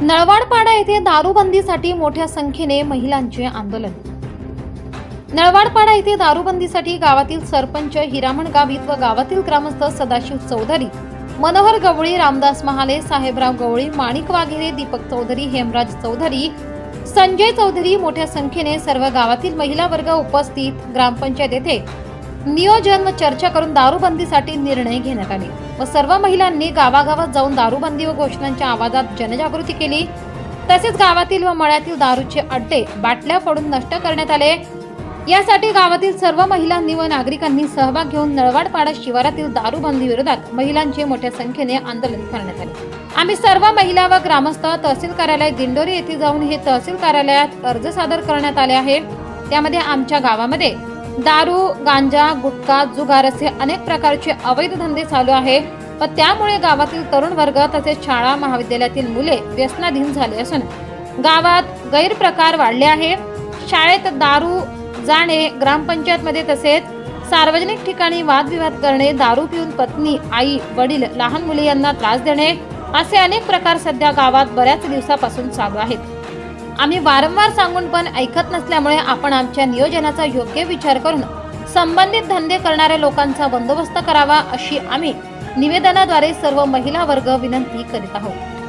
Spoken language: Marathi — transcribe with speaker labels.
Speaker 1: नळवाडपाडा येथे दारूबंदीसाठी मोठ्या संख्येने महिलांचे आंदोलन. नळवाडपाडा येथे दारूबंदीसाठी गावातील सरपंच हिरामण गावित व गावातील ग्रामस्थ सदाशिव चौधरी मनोहर गवळी रामदास महाले साहेबराव गवळी माणिक वाघेरे दीपक चौधरी हेमराज चौधरी संजय चौधरी मोठ्या संख्येने सर्व गावातील महिला वर्ग उपस्थित ग्रामपंचायत येथे नियोजन व चर्चा करून दारूबंदीसाठी निर्णय घेण्यात आले व सर्व महिलांनी गावागावात जाऊन दारूबंदी व घोषणांच्या आवाजात जनजागृती केली. तसेच गावातील व मळ्यातील दारूचे अड्डे बाटल्या फोडून नष्ट करण्यात आले. यासाठी गावातील सर्व महिलांनी व नागरिकांनी सहभाग घेऊन नळवाडपाडा शिवारातील दारूबंदी विरोधात महिलांचे मोठ्या संख्येने आंदोलन करण्यात आले. आम्ही सर्व महिला व ग्रामस्थ तहसील कार्यालय दिंडोरी येथे जाऊन हे तहसील कार्यालयात अर्ज सादर करण्यात आले आहे. त्यामध्ये आमच्या गावामध्ये दारू गांजा गुटखा जुगार असे अनेक प्रकारचे अवैध धंदे चालू आहे व त्यामुळे गावातील तरुण वर्ग तसेच शाळा महाविद्यालयातील मुले व्यसनाधीन झाले असून गावात गैरप्रकार वाढले आहे. शाळेत दारू जाणे ग्रामपंचायतमध्ये तसेच सार्वजनिक ठिकाणी वादविवाद करणे दारू पिऊन पत्नी आई वडील लहान मुले यांना त्रास देणे असे अनेक प्रकार सध्या गावात बऱ्याच दिवसापासून चालू आहेत. आम्ही वारंवार सांगून पण ऐकत नसल्यामुळे आपण आमच्या नियोजनाचा योग्य विचार करून संबंधित धंदे करणाऱ्या लोकांचा बंदोबस्त करावा अशी आम्ही निवेदनाद्वारे सर्व महिला वर्ग विनंती करीत आहोत.